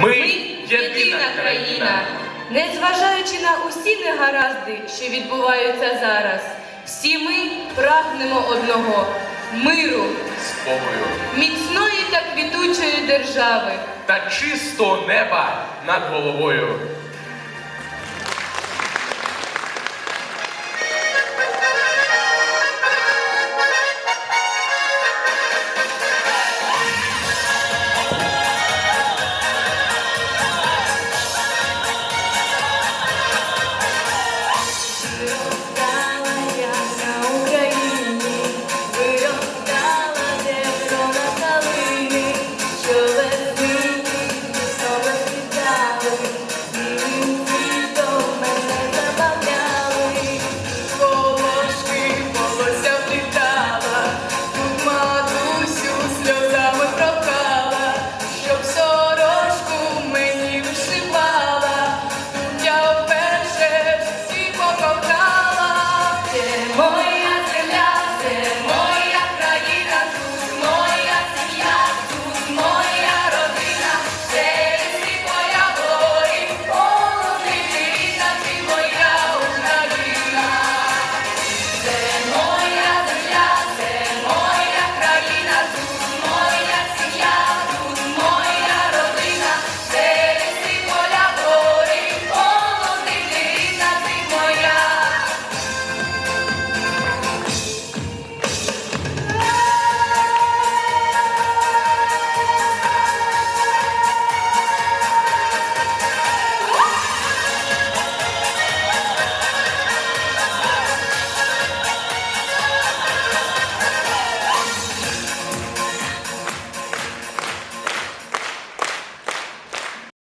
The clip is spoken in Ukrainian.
Ми єдина країна. Незважаючи на усі негаразди, що відбуваються зараз, всі ми прагнемо одного миру, Спокою міцної та квітучої держави. та чистого неба над головою.